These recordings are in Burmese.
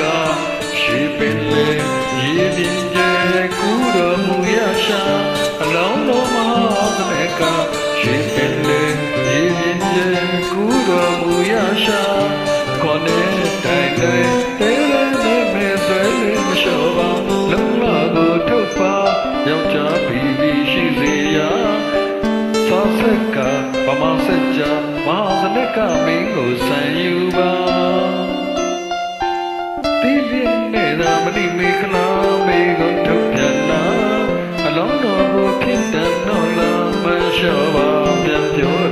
ကရှိပင်လေရည်ပြင်းကျကူတော်မူရရှာအလောင်းတော်မဟာသမေကရှိပင်လေရည်ပြင်းကျကူတော်မူရရှာခေါ်နေတိုင်တိုင်တဲလည်းနေမဲ့ဆွဲလေးမလျှော်ပါလုံလာကိုထုတ်ပါယောက်ျားပြီးပြီးရှိစေရာသောဆက်ကဗမာစက်ကြမဟာသမေကမင်းကိုဆန်ယူပါ နဲ့သာမတိမေခလာမေကုန်ထုတ်ပြန်လာအလုံးတော်ကိုဖြစ်တတ်တော့လားမလျှော့ပါပြန်ပြော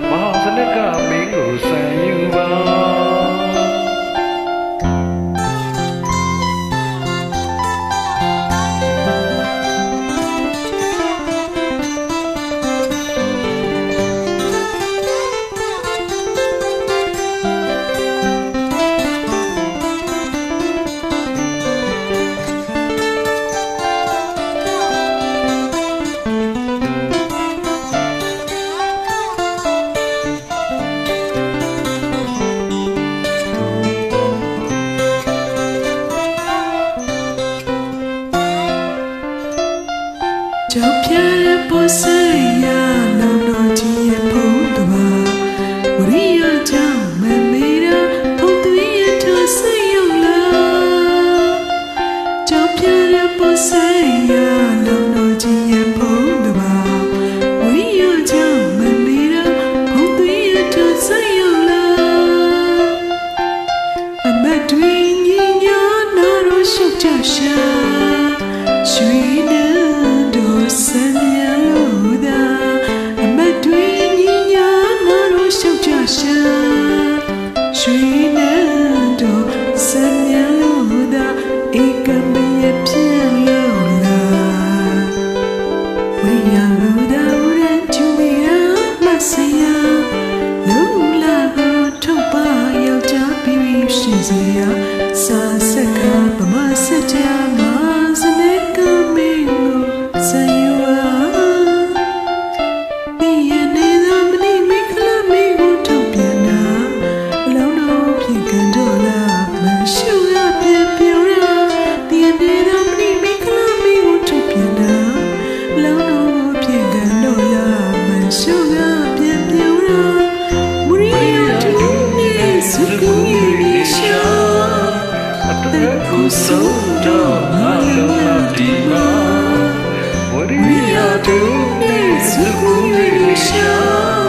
say Saya Sasa ခုဆုံးတော့ငါလုံးမဒီမှာဝရိယတို့နဲ့စုကိုလေးရှာ